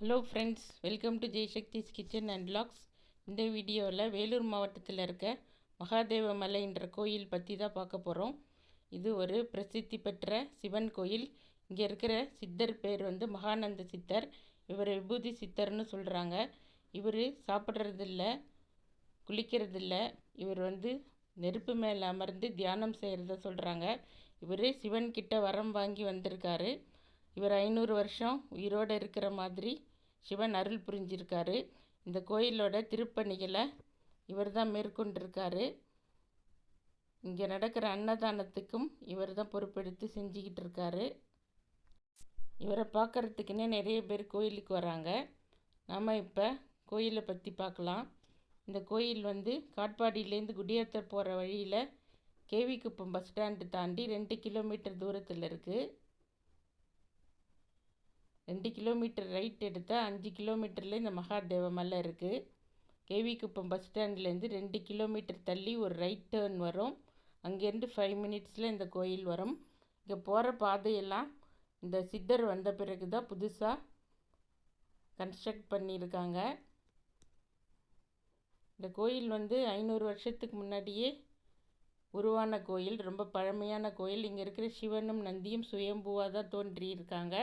Hello friends welcome to Jaishakthi's kitchen and vlogs இந்த வீடியோவில் வேலூர் மாவட்டத்தில் இருக்க மகாதேவ மலைன்ற கோயில் பற்றி தான் பார்க்க போகிறோம் இது ஒரு பிரசித்தி பெற்ற சிவன் கோயில். இங்கே இருக்கிற சித்தர் பேர் வந்து மகானந்த சித்தர். இவர் விபூதி சித்தர்னு சொல்கிறாங்க இவர் சாப்பிட்றதில்ல குளிக்கிறதில்ல. இவர் வந்து நெருப்பு மேலே அமர்ந்து தியானம் செய்கிறத சொல்கிறாங்க இவர் சிவன்கிட்ட வரம் வாங்கி வந்திருக்காரு. இவர் ஐநூறு வருஷம் உயிரோடு இருக்கிற மாதிரி சிவன் அருள் புரிஞ்சிருக்காரு. இந்த கோயிலோட திருப்பணிகளை இவர் தான் மேற்கொண்டிருக்காரு. இங்கே நடக்கிற அன்னதானத்துக்கும் இவர் தான் பொறுப்பெடுத்து செஞ்சுக்கிட்டு இருக்காரு இவரை பார்க்குறதுக்குன்னே நிறைய பேர் கோயிலுக்கு வராங்க. நாம் இப்போ கோயிலை பற்றி பார்க்கலாம். இந்த கோயில் வந்து காட்பாடியிலேருந்து குடியேற்ற போகிற வழியில் கேவிக்குப்பம் பஸ் ஸ்டாண்டு தாண்டி ரெண்டு கிலோமீட்டர் தூரத்தில் இருக்குது ரெண்டு கிலோமீட்டர் ரைட் எடுத்தால் அஞ்சு கிலோமீட்டரில் இந்த மகாதேவ மலை இருக்குது கேவிக்குப்பம் பஸ் ஸ்டாண்ட்லேருந்து ரெண்டு கிலோமீட்டர் தள்ளி ஒரு ரைட் டேர்ன் வரும். அங்கேருந்து ஃபைவ் மினிட்ஸில் இந்த கோயில் வரும். இங்கே போகிற பாதையெல்லாம் இந்த சித்தர் வந்த பிறகு தான் புதுசாக கன்ஸ்ட்ரக்ட் பண்ணியிருக்காங்க. இந்த கோயில் வந்து ஐநூறு வருஷத்துக்கு முன்னாடியே உருவான கோயில். ரொம்ப பழமையான கோயில். இங்கே இருக்கிற சிவனும் நந்தியும் சுயம்புவாக தான் தோன்றியிருக்காங்க.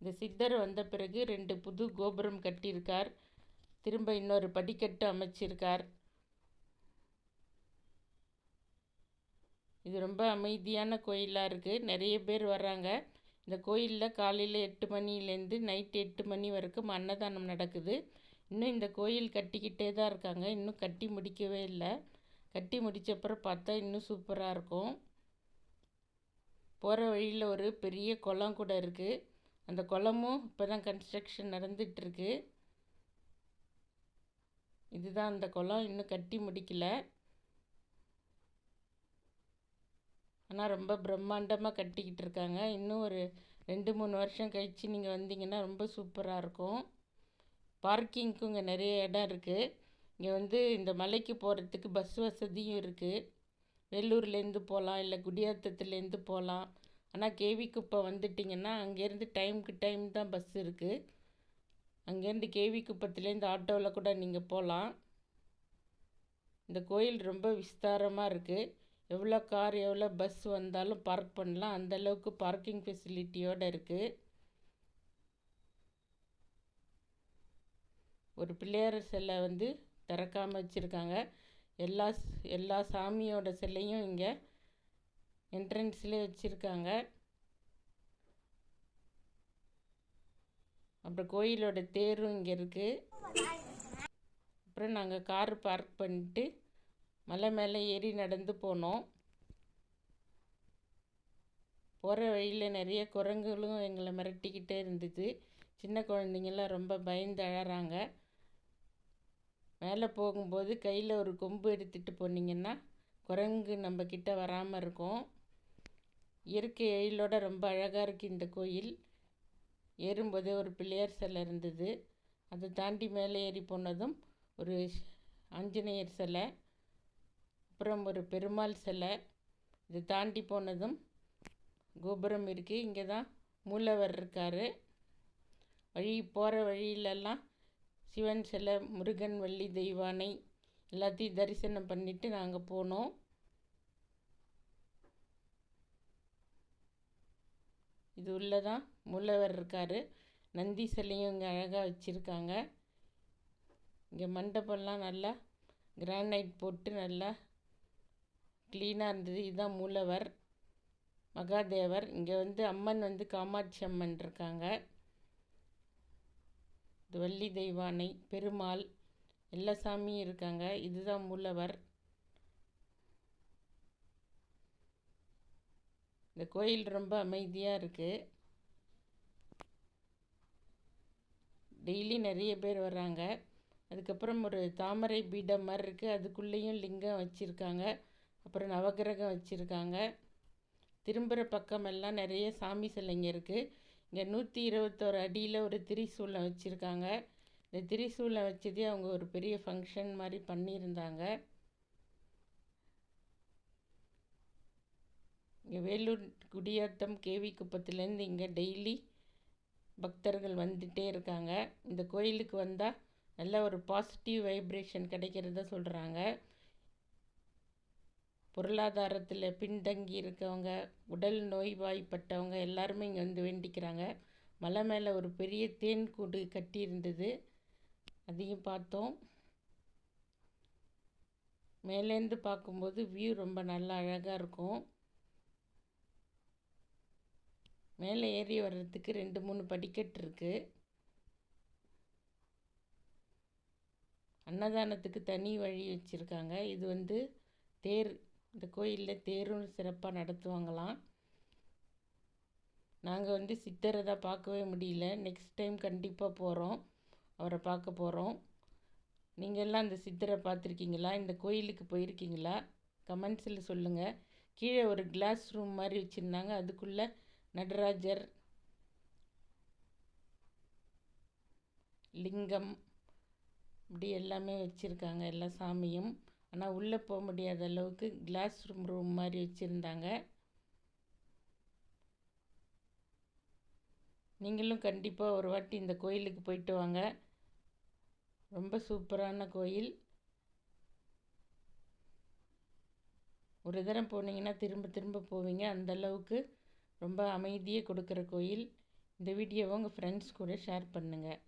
இந்த சித்தர் வந்த பிறகு ரெண்டு புது கோபுரம் கட்டியிருக்கார். திரும்ப இன்னொரு படிக்கட்டு அமைச்சிருக்கார். இது ரொம்ப அமைதியான கோயிலாக இருக்குது நிறைய பேர் வர்றாங்க. இந்த கோயிலில் காலையில் எட்டு மணிலேருந்து நைட் எட்டு மணி வரைக்கும் அன்னதானம் நடக்குது. இன்னும் இந்த கோயில் கட்டிக்கிட்டே தான் இருக்காங்க. இன்னும் கட்டி முடிக்கவே இல்லை. கட்டி முடித்தப்பறம் பார்த்தா இன்னும் சூப்பராக இருக்கும். போகிற வழியில் ஒரு பெரிய குளம் கூட இருக்குது அந்த குளமும் இப்போ தான் கன்ஸ்ட்ரக்ஷன் நடந்துகிட்ருக்கு இதுதான் அந்த குளம் இன்னும் கட்டி முடிக்கல. ஆனால் ரொம்ப பிரம்மாண்டமாக கட்டிக்கிட்டு இருக்காங்க. இன்னும் ஒரு ரெண்டு மூணு வருஷம் கழித்து நீங்கள் வந்தீங்கன்னா ரொம்ப சூப்பராக இருக்கும். பார்க்கிங்க்கும் இங்கே நிறைய இடம் இருக்குது இங்கே வந்து இந்த மலைக்கு போகிறதுக்கு பஸ் வசதியும் இருக்குது வெள்ளூர்லேருந்து போகலாம் இல்லை குடியாத்தத்துலேருந்து போகலாம் ஆனால் கேவி குப்பம் வந்துட்டிங்கன்னா அங்கேருந்து டைமுக்கு டைம் தான் பஸ் இருக்குது அங்கேருந்து கேவி குப்பத்துலேருந்து ஆட்டோவில் கூட நீங்கள் போகலாம் இந்த கோயில் ரொம்ப விஸ்தாரமாக இருக்குது எவ்வளோ கார் எவ்வளோ பஸ் வந்தாலும் பார்க் பண்ணலாம். அந்தளவுக்கு பார்க்கிங் ஃபெசிலிட்டியோடு இருக்குது ஒரு பிள்ளையார் சிலை வந்து திறக்காமல் வச்சுருக்காங்க. எல்லா எல்லா சாமியோட சிலையும் இங்கே என்ட்ரன்ஸ்லேயே வச்சுருக்காங்க. அப்புறம் கோயிலோட தேரும் இங்கே இருக்குது அப்புறம் நாங்கள் கார் பார்க் பண்ணிட்டு மலை மேலே ஏறி நடந்து போனோம். போகிற வழியில் நிறைய குரங்குகளும் எங்களை மிரட்டிக்கிட்டே இருந்தது. சின்ன குழந்தைங்கள்லாம் ரொம்ப பயந்து அழகிறாங்க மேலே போகும்போது கையில் ஒரு கொம்பு எடுத்துகிட்டு போனீங்கன்னா குரங்கு நம்ம வராமல் இருக்கும். இயற்கை எழிலோட ரொம்ப அழகாக இருக்குது இந்த கோயில். ஏறும்போதே ஒரு பிள்ளையார் சிலை இருந்தது. அதை தாண்டி மேலே ஏறி போனதும் ஒரு ஆஞ்சநேயர் சிலை அப்புறம் ஒரு பெருமாள் சிலை. இதை தாண்டி போனதும் கோபுரம் இருக்குது இங்கே தான் மூலவர் இருக்கார். வழி போகிற வழியிலெல்லாம் சிவன் சிலை முருகன் வள்ளி தெய்வானை எல்லாத்தையும் தரிசனம் பண்ணிவிட்டு நாங்கள் போனோம். இது உள்ளே தான் மூலவர் இருக்கார். நந்தி சிலையும் இங்கே அழகாக வச்சுருக்காங்க. இங்கே மண்டபம்லாம் நல்லா கிரானைட் போட்டு நல்லா க்ளீனாக இருந்தது. இதுதான் மூலவர் மகாதேவர். இங்கே வந்து அம்மன் வந்து காமாட்சி அம்மன் இருக்காங்க. இது வள்ளி தெய்வானை பெருமாள் எல்லா சாமியும் இருக்காங்க. இதுதான் மூலவர் இந்த கோயில் ரொம்ப அமைதியாக இருக்குது டெய்லி நிறைய பேர் வராங்க அதுக்கப்புறம் ஒரு தாமரை பீடம் மாதிரி இருக்குது அதுக்குள்ளேயும் லிங்கம் வச்சுருக்காங்க. அப்புறம் நவகிரகம் வச்சுருக்காங்க. திரும்புகிற பக்கமெல்லாம் நிறைய சாமி சிலைங்க இருக்குது இங்கே நூற்றி இருபத்தோரு அடியில் ஒரு திரிசூலம் வச்சுருக்காங்க. இந்த திரிசூலம் வச்சதே அவங்க ஒரு பெரிய ஃபங்க்ஷன் மாதிரி பண்ணியிருந்தாங்க. இங்கே வேலூர் குடியாத்தம் கேவி குப்பத்துலேருந்து இங்கே டெய்லி பக்தர்கள் வந்துகிட்டே இருக்காங்க. இந்த கோயிலுக்கு வந்தால் நல்ல ஒரு பாசிட்டிவ் வைப்ரேஷன் கிடைக்கிறத சொல்கிறாங்க பொருளாதாரத்தில் பின்தங்கி இருக்கவங்க உடல் நோய்வாய்ப்பட்டவங்க எல்லாருமே இங்கே வந்து வேண்டிக்கிறாங்க. மலை மேலே ஒரு பெரிய தேன் கூடு கட்டியிருந்தது. அதையும் பார்த்தோம். மேலேருந்து பார்க்கும்போது வியூ ரொம்ப நல்லா அழகாக இருக்கும். மேலே ஏறி வர்றதுக்கு ரெண்டு மூணு படிக்கட்டு இருக்குது அன்னதானத்துக்கு தனி வழி வச்சுருக்காங்க. இது வந்து தேர் இந்த கோயிலில் தேரும் சிறப்பாக நடத்துவாங்களாம். நாங்கள் வந்து சித்தரை தான் பார்க்கவே முடியல. நெக்ஸ்ட் டைம் கண்டிப்பாக போகிறோம் அவரை பார்க்க போகிறோம் நீங்கள் எல்லாம் அந்த சித்தரை பார்த்துருக்கீங்களா? இந்த கோயிலுக்கு போயிருக்கீங்களா? கமெண்ட்ஸில் சொல்லுங்கள் கீழே ஒரு கிளாஸ் ரூம் மாதிரி வச்சுருந்தாங்க. அதுக்குள்ளே நடராஜர் லிங்கம் இப்படி எல்லாமே வச்சுருக்காங்க எல்லா சாமியும். ஆனால் உள்ளே போக முடியாத அளவுக்கு கிளாஸ் ரூம் ரூம் மாதிரி வச்சுருந்தாங்க. நீங்களும் கண்டிப்பாக ஒரு வாட்டி இந்த கோயிலுக்கு போயிட்டு வாங்க. ரொம்ப சூப்பரான கோயில். ஒரு தரம் போனீங்கன்னா திரும்ப திரும்ப போவீங்க. அந்தளவுக்கு ரொம்ப அமைதியை கொடுக்குற கோயில். இந்த வீடியோவை உங்கள் ஃப்ரெண்ட்ஸ் கூட ஷேர் பண்ணுங்கள்